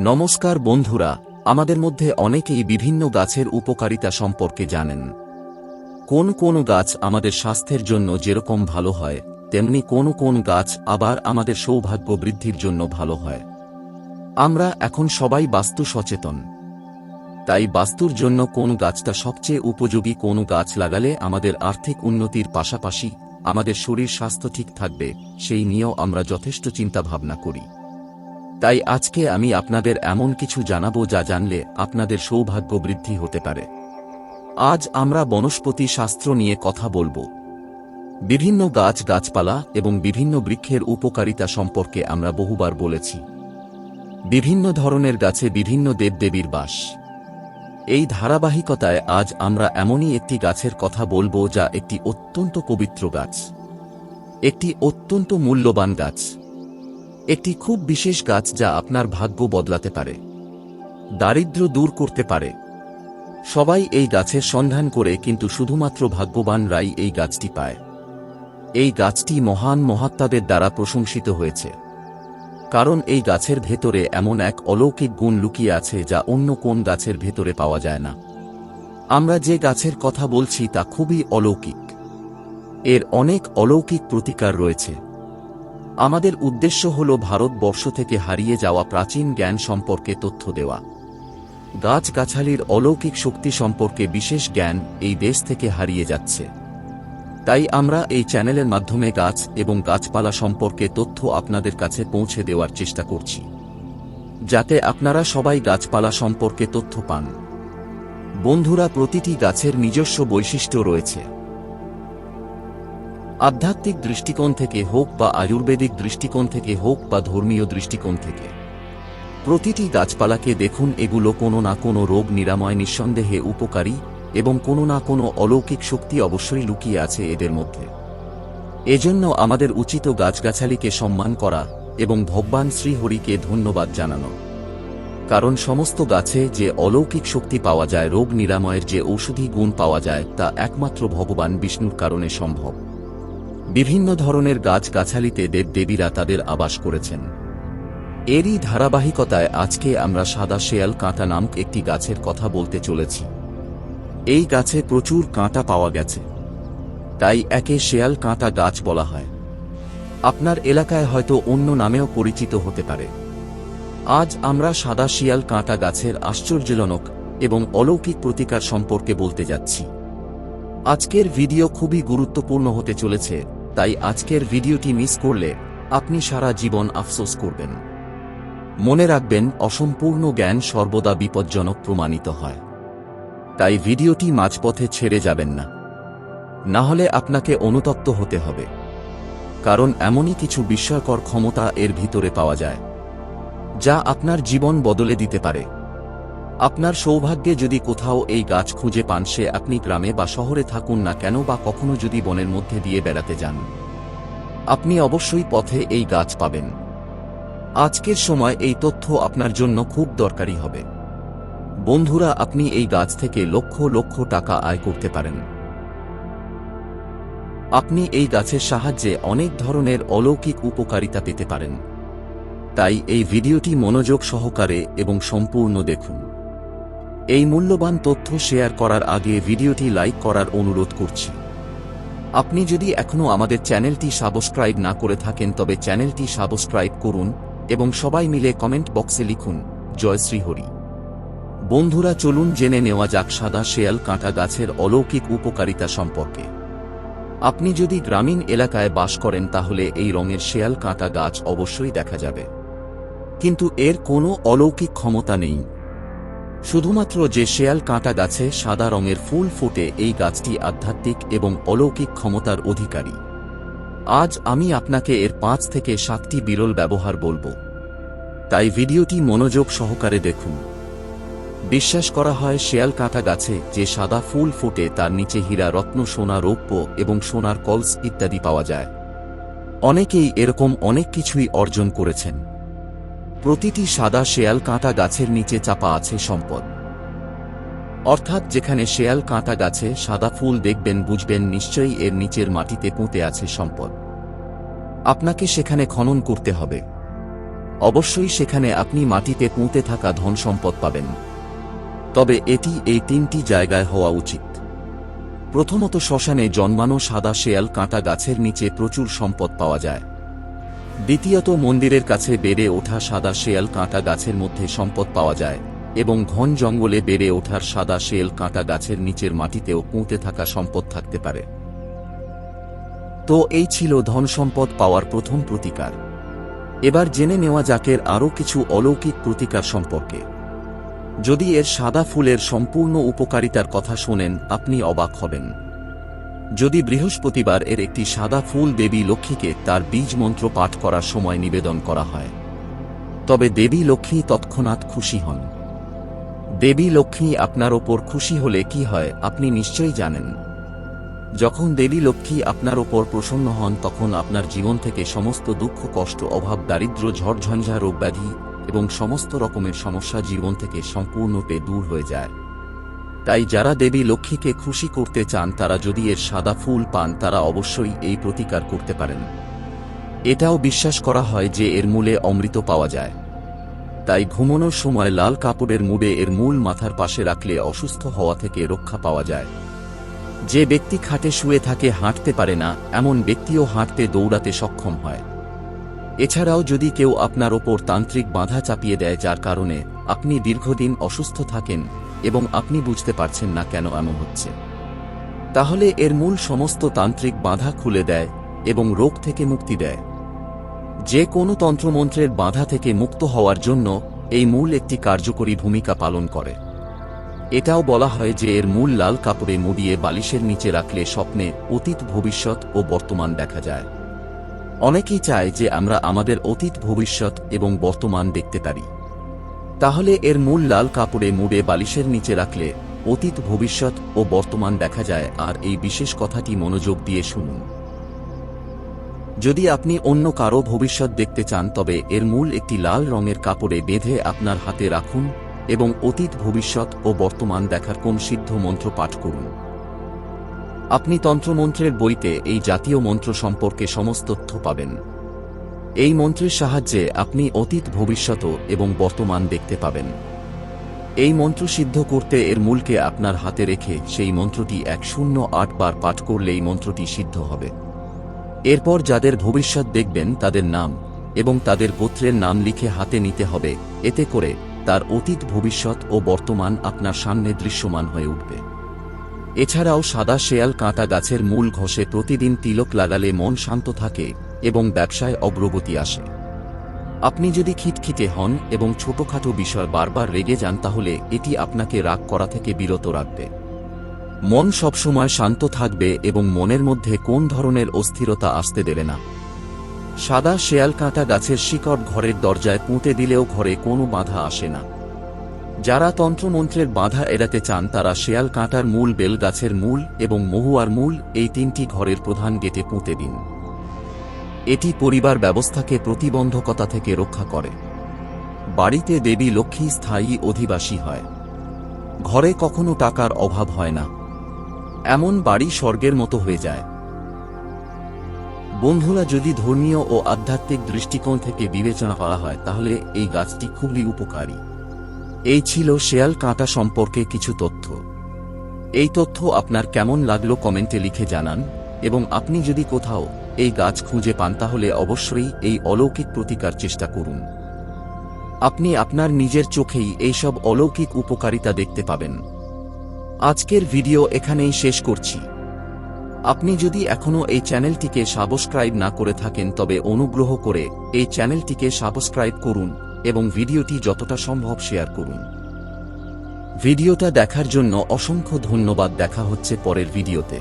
নমস্কার বন্ধুরা, আমাদের মধ্যে অনেকেই বিভিন্ন গাছের উপকারিতা সম্পর্কে জানেন। কোন কোন গাছ আমাদের স্বাস্থ্যের জন্য যেরকম ভালো হয়, তেমনি কোন কোন গাছ আবার আমাদের সৌভাগ্য বৃদ্ধির জন্য ভালো হয়। আমরা এখন সবাই বাস্তু সচেতন। তাই বাস্তুর জন্য কোন গাছটা সবচেয়ে উপযোগী, কোন গাছ লাগালে আমাদের আর্থিক উন্নতির পাশাপাশি আমাদের শরীর স্বাস্থ্য ঠিক থাকবে, সেই নিয়েও আমরা যথেষ্ট চিন্তা ভাবনা করি। তাই আজকে আমি আপনাদের এমন কিছু জানাব যা জানলে আপনাদের সৌভাগ্য বৃদ্ধি হতে পারে। আজ আমরা বনস্পতি শাস্ত্র নিয়ে কথা বলব। বিভিন্ন গাছ গাছপালা এবং বিভিন্ন বৃক্ষের উপকারিতা সম্পর্কে আমরা বহুবার বলেছি। বিভিন্ন ধরনের গাছে বিভিন্ন দেবদেবীর বাস। এই ধারাবাহিকতায় আজ আমরা এমনই একটি গাছের কথা বলব যা একটি অত্যন্ত পবিত্র গাছ। একটি অত্যন্ত মূল্যবান গাছ। একটি খুব বিশেষ গাছ যা আপনার ভাগ্য বদলাতে পারে, দারিদ্র্য দূর করতে পারে। সবাই এই গাছের সন্ধান করে কিন্তু শুধুমাত্র ভাগ্যবানরাই এই গাছটি পায়। এই গাছটি মহান মহাত্মাদের দ্বারা প্রশংসিত হয়েছে। কারণ এই গাছের ভেতরে এমন এক অলৌকিক গুণ লুকিয়ে আছে যা অন্য কোন গাছের ভেতরে পাওয়া যায় না। আমরা যে গাছের কথা বলছি তা খুবই অলৌকিক। এর অনেক অলৌকিক প্রতিকার রয়েছে। আমাদের উদ্দেশ্য হল ভারতবর্ষ থেকে হারিয়ে যাওয়া প্রাচীন জ্ঞান সম্পর্কে তথ্য দেওয়া। গাছগাছালির অলৌকিক শক্তি সম্পর্কে বিশেষ জ্ঞান এই দেশ থেকে হারিয়ে যাচ্ছে। তাই আমরা এই চ্যানেলের মাধ্যমে গাছ এবং গাছপালা সম্পর্কে তথ্য আপনাদের কাছে পৌঁছে দেওয়ার চেষ্টা করছি। যাতে আপনারা সবাই গাছপালা সম্পর্কে তথ্য পান। বন্ধুরা, প্রতিটি গাছের নিজস্ব বৈশিষ্ট্য রয়েছে। আধ্যাত্মিক দৃষ্টিকোণ থেকে হোক বা আয়ুর্বেদিক দৃষ্টিকোণ থেকে হোক বা ধর্মীয় দৃষ্টিকোণ থেকে। প্রতিটি গাছপালাকে দেখুন, এগুলো কোনো না কোনো রোগ নিরাময় নিঃসন্দেহে উপকারী এবং কোনো না কোনো অলৌকিক শক্তি অবশ্যই লুকিয়ে আছে এদের মধ্যে। এজন্য আমাদের উচিত গাছগাছালিকে সম্মান করা এবং ভগবান শ্রীহরিকে ধন্যবাদ জানানো। কারণ সমস্ত গাছে যে অলৌকিক শক্তি পাওয়া যায়, রোগ নিরাময়ের যে ঔষধি গুণ পাওয়া যায়, তা একমাত্র ভগবান বিষ্ণুর কারণে সম্ভব। বিভিন্ন ধরনের গাছগাছালিতে দেবদেবীরা তাদের আবাস করেছেন। এরই ধারাবাহিকতায় আজকে আমরা সাদা শেয়াল কাঁটা নামক একটি গাছের কথা বলতে চলেছি। এই গাছে প্রচুর কাঁটা পাওয়া গেছে। তাই একে শেয়াল কাঁটা গাছ বলা হয়। আপনার এলাকায় হয়তো অন্য নামেও পরিচিত হতে পারে। আজ আমরা সাদা শিয়াল কাঁটা গাছের আশ্চর্যজনক এবং অলৌকিক প্রতিকার সম্পর্কে বলতে যাচ্ছি। আজকের ভিডিও খুবই গুরুত্বপূর্ণ হতে চলেছে। তাই আজকের ভিডিওটি মিস করলে আপনি সারা জীবন আফসোস করবেন। মনে রাখবেন, অসম্পূর্ণ জ্ঞান সর্বদা বিপজ্জনক প্রমাণিত হয়। তাই ভিডিওটি মাঝপথে ছেড়ে যাবেন না। না হলে আপনাকে অনুতপ্ত হতে হবে। কারণ এমনই কিছু বিস্ময়কর ক্ষমতা এর ভিতরে পাওয়া যায়, যা আপনার জীবন বদলে দিতে পারে। আপনার সৌভাগ্যে যদি কোথাও এই গাছ খুঁজে পান, সে আপনি গ্রামে বা শহরে থাকুন না কেন বা কখনো যদি বনের মধ্যে দিয়ে বেড়াতে যান। আপনি অবশ্যই পথে এই গাছ পাবেন। আজকের সময় এই তথ্য আপনার জন্য খুব দরকারি হবে। বন্ধুরা, আপনি এই গাছ থেকে লক্ষ লক্ষ টাকা আয় করতে পারেন। আপনি এই গাছের সাহায্যে অনেক ধরনের অলৌকিক উপকারিতা পেতে পারেন। তাই এই ভিডিওটি মনোযোগ সহকারে এবং সম্পূর্ণ দেখুন। এই মূল্যবান তথ্য শেয়ার করার আগে ভিডিওটি লাইক করার অনুরোধ করছি। আপনি যদি এখনও আমাদের চ্যানেলটি সাবস্ক্রাইব না করে থাকেন, তবে চ্যানেলটি সাবস্ক্রাইব করুন এবং সবাই মিলে কমেন্ট বক্সে লিখুন, জয় শ্রীহরি। বন্ধুরা, চলুন জেনে নেওয়া যাক সাদা শেয়াল কাঁটা গাছের অলৌকিক উপকারিতা সম্পর্কে। আপনি যদি গ্রামীণ এলাকায় বাস করেন, তাহলে এই রঙের শেয়াল কাঁটা গাছ অবশ্যই দেখা যাবে। কিন্তু এর কোনো অলৌকিক ক্ষমতা নেই। শুধুমাত্র যে শেয়াল কাঁটা গাছে সাদা রঙের ফুল ফোটে, এই গাছটি আধ্যাত্মিক এবং অলৌকিক ক্ষমতার অধিকারী। আজ আমি আপনাকে এর পাঁচ থেকে সাতটি বিরল ব্যবহার বলব। তাই ভিডিওটি মনোযোগ সহকারে দেখুন। বিশ্বাস করা হয়, শেয়াল কাঁটা গাছে যে সাদা ফুল ফোটে, তার নিচে হীরা, রত্ন, সোনা, রৌপ্য এবং সোনার কলস ইত্যাদি পাওয়া যায়। অনেকেই এরকম অনেক কিছুই অর্জন করেছেন। প্রতিটি সাদা শেয়াল কাঁটা গাছের নিচে চাপা আছে সম্পদ। অর্থাৎ যেখানে শেয়াল কাঁটা গাছে সাদা ফুল দেখবেন বুঝবেন নিশ্চয়ই এর নিচের মাটিতে পুঁতে আছে সম্পদ। আপনাকে সেখানে খনন করতে হবে। অবশ্যই সেখানে আপনি মাটিতে পুঁতে থাকা ধন সম্পদ পাবেন। তবে এটি এই তিনটি জায়গায় হওয়া উচিত। প্রথমত শ্মশানে জন্মানো সাদা শেয়াল কাঁটা গাছের নিচে প্রচুর সম্পদ পাওয়া যায়। দ্বিতীয়ত মন্দিরের কাছে বেড়ে ওঠা সাদা শেয়াল কাঁটা গাছের মধ্যে সম্পদ পাওয়া যায়, এবং ঘন জঙ্গলে বেড়ে ওঠার সাদা শেয়াল কাঁটা গাছের নিচের মাটিতেও পুঁতে থাকা সম্পদ থাকতে পারে। তো এই ছিল ধন সম্পদ পাওয়ার প্রথম প্রতিকার। এবার জেনে নেওয়া যাকের আরও কিছু অলৌকিক প্রতিকার সম্পর্কে। যদি এর সাদা ফুলের সম্পূর্ণ উপকারিতার কথা শোনেন, আপনি অবাক হবেন। যদি বৃহস্পতিবার এর একটি সাদা ফুল দেবী লক্ষ্মীকে তার বীজ মন্ত্র পাঠ করার সময় নিবেদন করা হয়। তবে দেবী লক্ষ্মী তৎক্ষণাৎ খুশি হন। দেবী লক্ষ্মী আপনার ওপর খুশি হলে কি হয় আপনি নিশ্চয়ই জানেন। যখন দেবী লক্ষ্মী আপনার ওপর প্রসন্ন হন তখন আপনার জীবন থেকে সমস্ত দুঃখ, কষ্ট, অভাব, দারিদ্র, ঝড়ঝঞ্ঝা, রোগব্যাধি এবং সমস্ত রকমের সমস্যা জীবন থেকে সম্পূর্ণরূপে দূর হয়ে যায়। তাই যারা দেবী লক্ষ্মীকে খুশি করতে চান, তারা যদি এর সাদা ফুল পান, তারা অবশ্যই এই প্রতিকার করতে পারেন। এটাও বিশ্বাস করা হয় যে এর মূলে অমৃত পাওয়া যায়। তাই ঘুমানোর সময় লাল কাপড়ের মুড়ে এর মূল মাথার পাশে রাখলে অসুস্থ হওয়া থেকে রক্ষা পাওয়া যায়। যে ব্যক্তি খাটে শুয়ে থাকে, হাঁটতে পারে না, এমন ব্যক্তিও হাঁটতে দৌড়াতে সক্ষম হয়। এছাড়াও যদি কেউ আপনার ওপর তান্ত্রিক বাধা চাপিয়ে দেয়, যার কারণে আপনি দীর্ঘদিন অসুস্থ থাকেন এবং আপনি বুঝতে পারছেন না কেন এমন হচ্ছে। তাহলে এর মূল সমস্ত তান্ত্রিক বাধা খুলে দেয় এবং রোগ থেকে মুক্তি দেয়। যে কোনো তন্ত্রমন্ত্রের বাধা থেকে মুক্ত হওয়ার জন্য এই মূল একটি কার্যকরী ভূমিকা পালন করে। এটাও বলা হয় যে এর মূল লাল কাপড়ে মুড়িয়ে বালিশের নিচে রাখলে স্বপ্নে অতীত, ভবিষ্যৎ ও বর্তমান দেখা যায়। অনেকেই চায় যে আমরা আমাদের অতীত, ভবিষ্যৎ এবং বর্তমান দেখতে পারি। তাহলে এর মূল লাল কাপড়ে মুড়ে বালিশের নিচে রাখলে অতীত, ভবিষ্যৎ ও বর্তমান দেখা যায়, আর এই বিশেষ কথাটি মনোযোগ দিয়ে শুনুন। যদি আপনি অন্য কারও ভবিষ্যৎ দেখতে চান, তবে এর মূল একটি লাল রঙের কাপড়ে বেঁধে আপনার হাতে রাখুন এবং অতীত, ভবিষ্যৎ ও বর্তমান দেখার কোন সিদ্ধ মন্ত্র পাঠ করুন। আপনি তন্ত্রমন্ত্রের বইতে এই জাতীয় মন্ত্র সম্পর্কে সমস্ত তথ্য পাবেন। এই মন্ত্রের সাহায্যে আপনি অতীত, ভবিষ্যৎ এবং বর্তমান দেখতে পাবেন। এই মন্ত্র সিদ্ধ করতে এর মূলকে আপনার হাতে রেখে সেই মন্ত্রটি এক শূন্য আট বার পাঠ করলে এই মন্ত্রটি সিদ্ধ হবে। এরপর যাদের ভবিষ্যৎ দেখবেন তাদের নাম এবং তাদের গোত্রের নাম লিখে হাতে নিতে হবে। এতে করে তার অতীত, ভবিষ্যৎ ও বর্তমান আপনার সামনে দৃশ্যমান হয়ে উঠবে। এছাড়াও সাদা শেয়াল কাঁটা গাছের মূল ঘষে প্রতিদিন তিলক লাগালে মন শান্ত থাকে এবং ব্যবসায় অগ্রগতি আসে। আপনি যদি খিটখিটে হন এবং ছোটখাটো বিষয় বারবার রেগে যান, তাহলে এটি আপনাকে রাগ করা থেকে বিরত রাখবে। মন সবসময় শান্ত থাকবে এবং মনের মধ্যে কোন ধরনের অস্থিরতা আসতে দেবে না। সাদা শেয়াল কাঁটা গাছের শিকড় ঘরের দরজায় পুঁতে দিলেও ঘরে কোনো বাধা আসে না। যারা তন্ত্রমন্ত্রের বাধা এড়াতে চান, তারা শেয়াল কাঁটার মূল বেল গাছের মূল এবং মহুয়ার মূল এই তিনটি ঘরের প্রধান গেটে পুঁতে দিন। এটি পরিবার ব্যবস্থাকে প্রতিবন্ধকতা থেকে রক্ষা করে। বাড়িতে দেবী লক্ষ্মী স্থায়ী অধিবাসী হয়। ঘরে কখনো টাকার অভাব হয় না। এমন বাড়ি স্বর্গের মতো হয়ে যায়। বন্ধুরা, যদি ধর্মীয় ও আধ্যাত্মিক দৃষ্টিকোণ থেকে বিবেচনা করা হয়, তাহলে এই গাছটি খুবই উপকারী। এই ছিল শেয়াল কাঁটা সম্পর্কে কিছু তথ্য। এই তথ্য আপনার কেমন লাগল কমেন্টে লিখে জানান এবং আপনি যদি কোথাও এই গাছ খুঁজে পান তাহলে অবশ্যই এই অলৌকিক প্রতিকার চেষ্টা করুন। আপনি আপনার নিজের চোখেই এইসব অলৌকিক উপকারিতা দেখতে পাবেন। আজকের ভিডিও এখানেই শেষ করছি। আপনি যদি এখনও এই চ্যানেলটিকে সাবস্ক্রাইব না করে থাকেন তবে অনুগ্রহ করে এই চ্যানেলটিকে সাবস্ক্রাইব করুন এবং ভিডিওটি যতটা সম্ভব শেয়ার করুন। ভিডিওটা দেখার জন্য অসংখ্য ধন্যবাদ। দেখা হচ্ছে পরের ভিডিওতে।